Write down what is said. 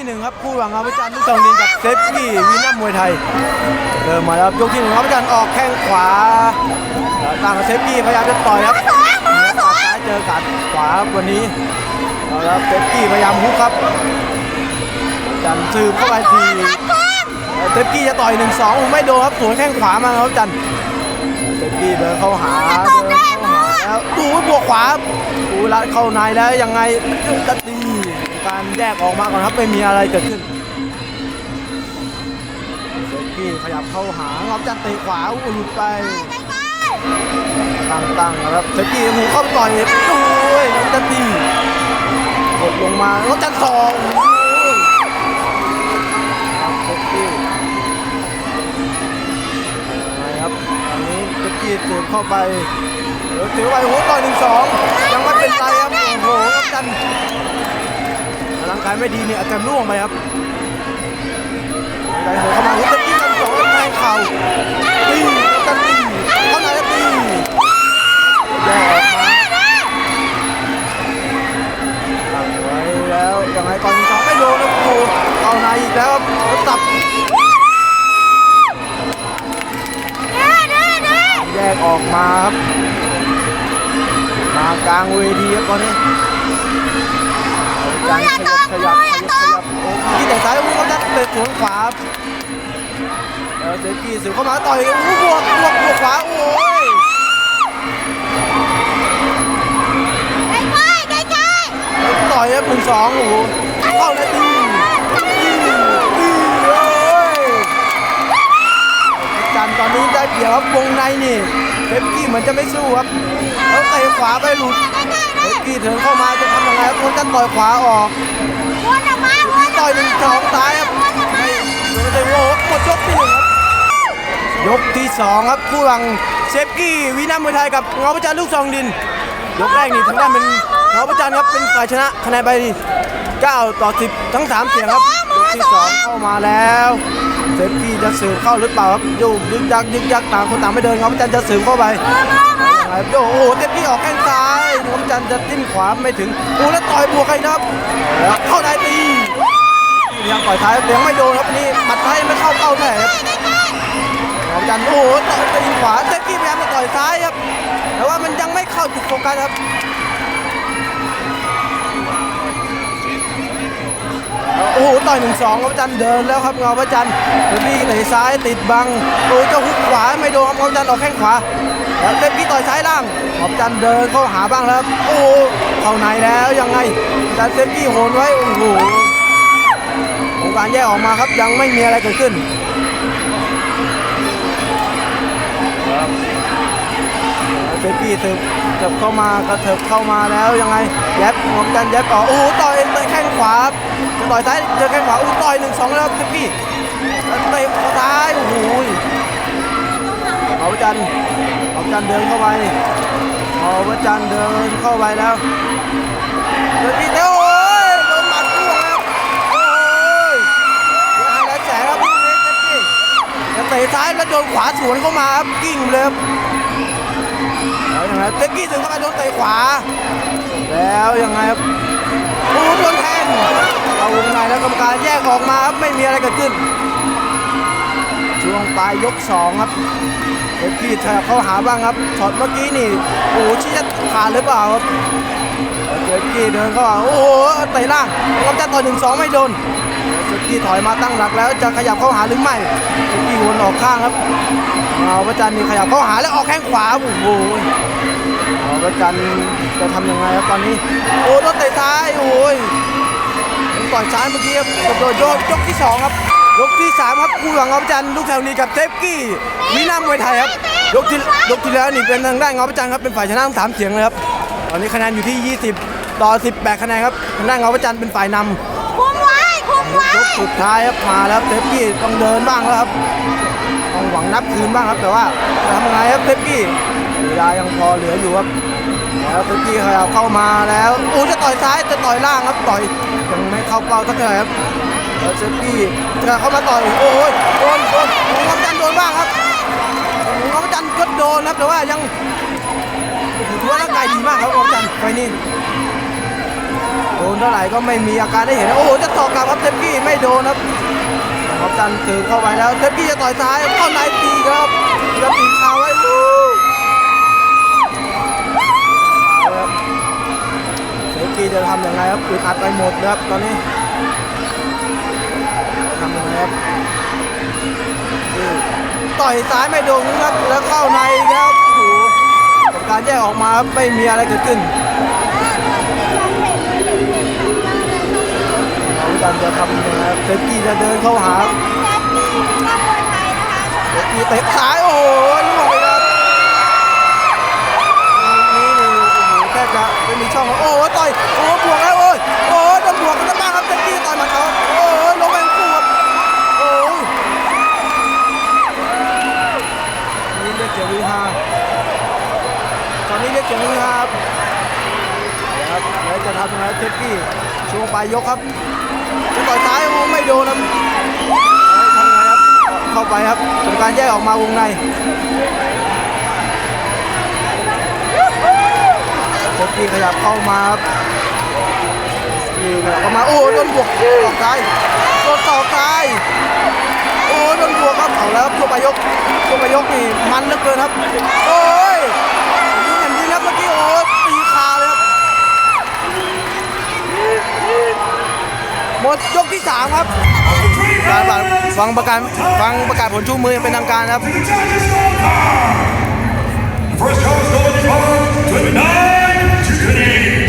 ที่หนึ่งครับคู่หวังครับอาจารย์ลูกทองดินกับเซฟกี้วีนัมมวยไทยเริ่มมาแล้วยกที่หนึ่งครับอาจารย์ออกแข้งขวาตั้งกับเซฟกี้พยายามจะต่อยครับขาซ้ายเจอกัดขวาครับวันนี้เอาละครับเซฟกี้พยายามฮุกครับจารย์สืบเข้าไปทีเซฟกี้จะต่อยหนึ่งสองไม่โดนครับสวนแข้งขวามาครับอาจารย์เซฟกี้เดินเข้าหาเดินเข้าหาแล้วดูบวกขวาดูรัดเข้าในแล้วยังไงจะตี การแยกออกมาก่อนครับไม่มีอะไรเกิดขึ้นเซกี้ขยับเข้าหาครับจัดเตะขวาหลุดไปตั้งตั้งนะครับเซกี้หูเข้าไปต่อยโอ้ยน้ำจันตีกดลงมาแล้วจันสองโอ้ยครับเซฟกี้ยังไงครับอันนี้เซกี้เติมเข้าไปเดี๋ยวถือไปโอ้โหต่อยหนึ่งสอง กายไม่ดีเนี่ยอาจจะร่วงไปครับได้หัวเข้ามาหุบตะกี้กันสองแทงเข่าตีตะตีเข้าในแล้วตีแย่ออกมาตั้งไว้แล้วยังไงก่อนสองไม่โดนนะโอ้เข้าในอีกแล้วครับแล้วตับแยกออกมาครับมากลางเวทีครับตอนนี้ ขยับขยับขยับขยับขยับโอ้ที่แต่ซ้ายอู้เขาจะเตะสวนขวาครับแล้วเซฟกี้สืบเข้ามาต่อยโอ้โหบวกบวกบวกขวาโอ้ยแล้วต่อยครับหนึ่งสองโอ้โห ได้เปรียบครับวงในนี่เซฟกี้เหมือนจะไม่สู้ครับแล้วเตะขวาไปหลุดเซฟกี้เถินเข้ามาจะทำยังไงครับคนจันต่อยขวาออกต่อยหนึ่งสองซ้ายครับเดี๋ยจะโอ้หมดยกที่หนึ่งครับยกที่สองครับคู่หลังเซฟกี้วีนัมมวยไทยกับเงาประจันลูกซองดิน ยกแรกนี่ทางด้านเป็นเงาประจันครับเป็นฝ่ายชนะคะแนนไป9ต่อ 10 ทั้ง 3 เสียงครับยกที่สองเข้ามาแล้ว เซฟกี้จะสืบเข้าหรือเปล่าครับโยกยึกยักยึกยักต่างคนต่างไม่เดินเงาประจันจะสืบเข้าไปโยกโอ้โหเซฟกี้ออกแข้งซ้ายเงาประจันจะทิ้มขวาไม่ถึงโอ้แล้วต่อยบวกใครนะครับแล้วเข้าได้ตียังต่อยท้ายเลี้ยงไม่โดนครับนี่หมัดท้ายไม่เข้าเป้าแน่ครับของจันโอ้โหต่อยตีขวาเซฟกี้พยายามจะต่อยซ้ายครับแต่ว่ามันยังไม่เข้าจุดโฟกัสครับ โอ้โหต่อยหนึ่งสองครับจันเดินแล้วครับเงาพระจันทร์รีเตะซ้ายติดบังโอ้เจ้าฮุกขวาไม่โดนครับเงาพระจันทร์ออกแข้งขวาแล้วเซฟกี้ต่อยซ้ายล่างเงาพระจันทร์เดินเข้าหาบ้างแล้วโอ้โหเข้าในแล้วยังไงจันเซฟกี้โหนไว้โอ้โหของการแยกออกมาครับยังไม่มีอะไรเกิดขึ้นเซฟกี้เถิบเถิบเข้ามากระเถิบเข้ามาแล้วยังไงแยบหมอมจันแยบออโอ้โหต่อยเตะแครับจะ ต่อยซ้ายเจอแข้งขวาอู้ต่อยหนึ่งสองแล้วครับเซฟกี้แล้วเตะซ้ายโอ้โหเอาจันเอาจันเดินเข้าไปเอาจันเดินเข้าไปแล้วเซฟกี้เตะโอ้ยโดนหมัดล่วงแล้วโอ้ยเดี๋ยวหายแล้วแสงครับลูกนี้เซฟกี้เตะซ้ายแล้วโดนขวาสวนเข้ามาครับกิ้งเลยครับแล้วยังไงเต็กกี้ถึงเข้าไปโดนเตะขวา แล้วยังไงครับ กรรมการแยกออกมาครับไม่มีอะไรเกิดขึ้น ช่วงปลายยกสองครับเต็กกี้เธอเข้าหาบ้างครับช็อตเมื่อกี้นี่โอ้ชี้จะขาดหรือเปล่าครับเต็กกี้เดินเข้ามาโอ้โหเตะล่างกำจัดต่อหนึ่งสองไม่โดนเต็กกี้ถอยมาตั้งหลักแล้วจะขยับเข้าหาหรือไม่เต็กกี้วนออกข้างครับเอาพระจันทร์นี่ขยับเข้าหาแล้วออกแข้งขวาโอ้โหเอาพระจันทร์จะทำยังไงครับตอนนี้โอ้โดนเตะซ้ายโอ้ย ต่อยซ้ายเมื่อกี้ครับโดนโยกยกที่สองครับยกที่สามครับคู่หลังเอาพระจันทร์ลูกแถวนี้กับเซฟกี้วินามวยไทยครับยกที่ยกที่แล้วนี่เป็นทางด้านเงาพระจันทร์ครับเป็นฝ่ายชนะทั้งสามเสียงเลยครับตอนนี้คะแนนอยู่ที่ 20 ต่อ 18 คะแนนครับทางด้านเงาพระจันทร์เป็นฝ่ายนำคุมไว้คุมไว้ยกสุดท้ายครับมาแล้วเซฟกี้ต้องเดินบ้างแล้วครับต้องหวังนับคืนบ้างครับแต่ว่าจะทำยังไงครับเซฟกี้เวลายังพอเหลืออยู่ครับ แล้วเซฟกี้ขยับเข้ามาแล้วอู้จะต่อยซ้ายจะต่อยล่างครับต่อยยังไม่เข้าเป้าสักเท่าไหร่ครับแล้วเซฟกี้จะเข้ามาต่อยโอ้ยโดนโดนหงส์จันโดนบ้างครับหงส์จันก็โดนครับแต่ว่ายังถือว่าร่างกายดีมากครับหงส์จันไฟนี่โดนเท่าไหร่ก็ไม่มีอาการได้เห็นนะโอ้โหจะต่อกลับครับเต็มกี้ไม่โดนครับขอบจันถือเข้าไปแล้วเทปกี้จะต่อยซ้ายเข้าในตีครับจะตีเข่าไว้ กี้จะทำอย่างไรครับอึดอัดไปหมดนะครับตอนนี้ทำยังไงครับนี่ต่อยซ้ายไม่โดนครับแล้วเข้าในอีกครับโอ้โหกับการแยกออกมาครับไม่มีอะไรเกิดขึ้นเราจันจะทำยังไงครับเฟกกี้จะเดินเข้าหาเฟกกี้เตะซ้ายโอ้โห กี้ช่วงปลายยกครับจะต่อยซ้ายโอ้ไม่โดนครับทำไงครับเข้าไปครับทำการแยกออกมาวงในโคกี้ขยับเข้ามาครับนี่ขยับเข้ามาโอ้โดนบวกตอกซ้ายโดนตอกซ้ายโอ้โดนบวกครับเอาแล้วครับช่วงปลายยกช่วงปลายยกนี่มันเหลือเกินครับโอ้ ดยกที่สามครับการฟังประกาศฟังประกาศผลชูมือย่างเป็นทางการครับ First call is going to be 29 to